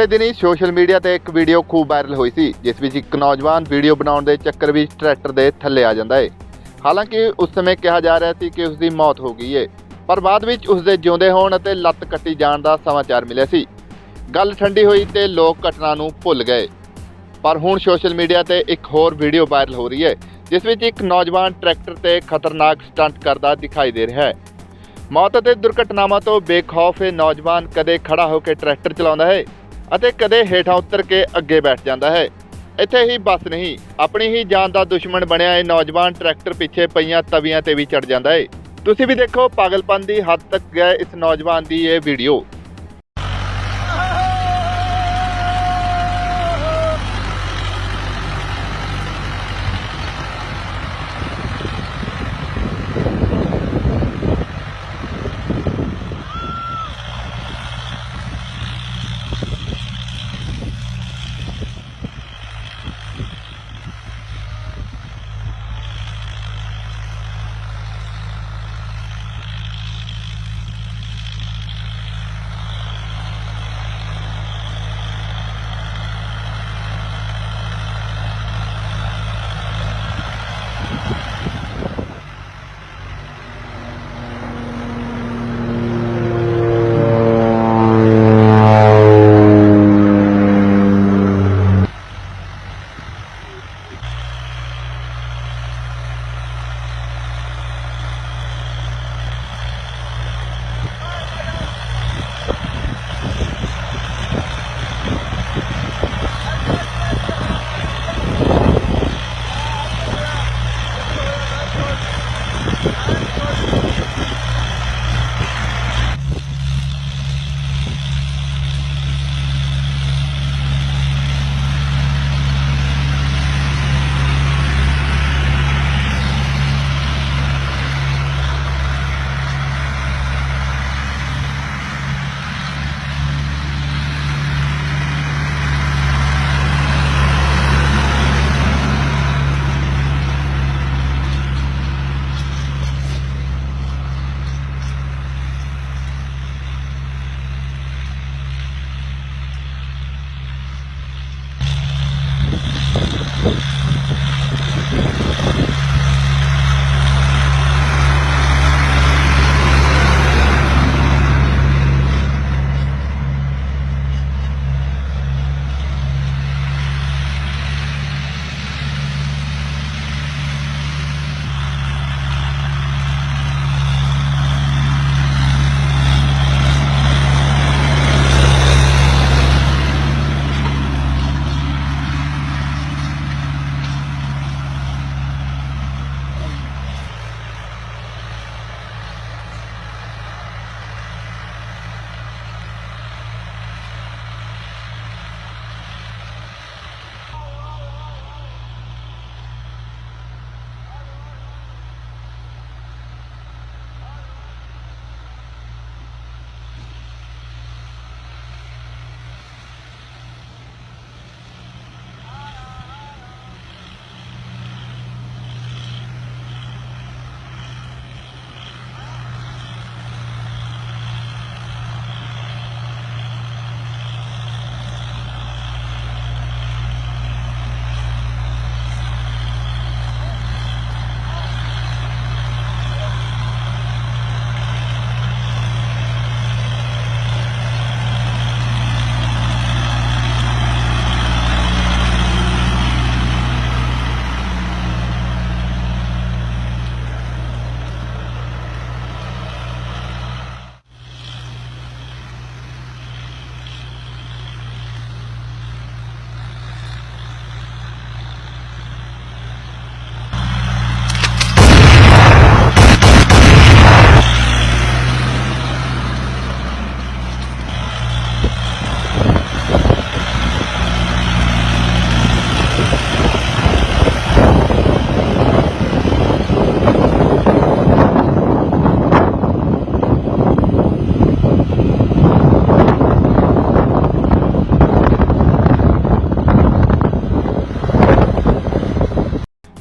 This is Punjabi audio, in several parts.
ਪਿਛਲੇ ਦਿਨੀ ਸੋਸ਼ਲ ਮੀਡੀਆ ਤੇ ਇੱਕ ਵੀਡੀਓ ਖੂਬ ਵਾਇਰਲ ਹੋਈ ਸੀ, ਜਿਸ ਵਿੱਚ ਇੱਕ ਨੌਜਵਾਨ ਵੀਡੀਓ ਬਣਾਉਣ ਦੇ ਚੱਕਰ ਵਿੱਚ ਟਰੈਕਟਰ ਦੇ ਥੱਲੇ ਆ ਜਾਂਦਾ ਹੈ ਹਾਲਾਂਕਿ ਉਸ ਸਮੇਂ ਕਿਹਾ ਜਾ ਰਿਹਾ ਸੀ ਕਿ ਉਸ ਦੀ ਮੌਤ ਹੋ ਗਈ ਹੈ ਪਰ ਬਾਅਦ ਵਿੱਚ ਉਸ ਦੇ ਜਿਉਂਦੇ ਹੋਣ ਅਤੇ ਲੱਤ ਕੱਟੀ ਜਾਣ ਦਾ ਸਮਾਚਾਰ ਮਿਲਿਆ ਸੀ। ਗੱਲ ਠੰਡੀ ਹੋਈ ਤੇ ਲੋਕ ਘਟਨਾ ਨੂੰ ਭੁੱਲ ਗਏ। ਪਰ ਹੁਣ ਸੋਸ਼ਲ ਮੀਡੀਆ ਤੇ ਇੱਕ ਹੋਰ ਵੀਡੀਓ ਵਾਇਰਲ ਹੋ ਰਹੀ ਹੈ ਜਿਸ ਵਿੱਚ ਇੱਕ ਨੌਜਵਾਨ ਟਰੈਕਟਰ ਤੇ ਖਤਰਨਾਕ ਸਟੰਟ ਕਰਦਾ ਦਿਖਾਈ ਦੇ ਰਿਹਾ ਹੈ ਮੌਤ ਅਤੇ ਦੁਰਘਟਨਾਵਾਂ ਤੋਂ ਬੇਖੌਫ ਇਹ ਨੌਜਵਾਨ ਕਦੇ ਖੜਾ ਹੋ ਕੇ ਟਰੈਕਟਰ ਚਲਾਉਂਦਾ ਹੈ ਅਤੇ ਕਦੇ ਹੇਠਾਂ ਉਤਰ ਕੇ ਅੱਗੇ ਬੈਠ ਜਾਂਦਾ ਹੈ। ਇੱਥੇ ਹੀ ਬਸ ਨਹੀਂ, ਆਪਣੀ ਹੀ ਜਾਨ ਦਾ ਦੁਸ਼ਮਣ ਬਣਿਆ ਇਹ ਨੌਜਵਾਨ ਟਰੈਕਟਰ ਪਿੱਛੇ ਪਈਆਂ ਤਵੀਆਂ ਤੇ ਵੀ ਚੜ ਜਾਂਦਾ ਹੈ ਤੁਸੀਂ ਵੀ ਦੇਖੋ, ਪਾਗਲਪਨ ਦੀ ਹੱਦ ਤੱਕ ਗਿਆ ਇਸ ਨੌਜਵਾਨ ਦੀ ਇਹ ਵੀਡੀਓ।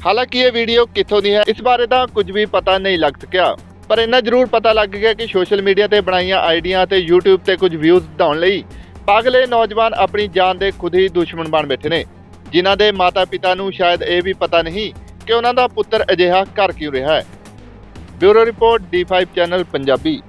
ਹਾਲਾਂਕਿ ਇਹ ਵੀਡੀਓ ਕਿੱਥੋਂ ਦੀ ਹੈ, ਇਸ ਬਾਰੇ ਤਾਂ ਕੁਝ ਵੀ ਪਤਾ ਨਹੀਂ ਲੱਗ ਸਕਿਆ। ਪਰ ਇੰਨਾ ਜ਼ਰੂਰ ਪਤਾ ਲੱਗ ਗਿਆ ਕਿ ਸੋਸ਼ਲ ਮੀਡੀਆ ਤੇ ਬਣਾਈਆਂ ਆਈਡੀਆਂ ਤੇ YouTube ਤੇ ਕੁਝ ਵਿਊਜ਼ ਵਧਾਉਣ ਲਈ ਪਾਗਲੇ ਨੌਜਵਾਨ ਆਪਣੀ ਜਾਨ ਦੇ ਖੁਦ ਹੀ ਦੁਸ਼ਮਣ ਬਣ ਬੈਠੇ ਨੇ, ਜਿਨ੍ਹਾਂ ਦੇ ਮਾਤਾ-ਪਿਤਾ ਨੂੰ ਸ਼ਾਇਦ ਇਹ ਵੀ ਪਤਾ ਨਹੀਂ ਕਿ ਉਹਨਾਂ ਦਾ ਪੁੱਤਰ ਅਜਿਹਾ ਕਰ ਕਿਉਂ ਰਿਹਾ ਹੈ। Bureau report D5 channel Punjabi.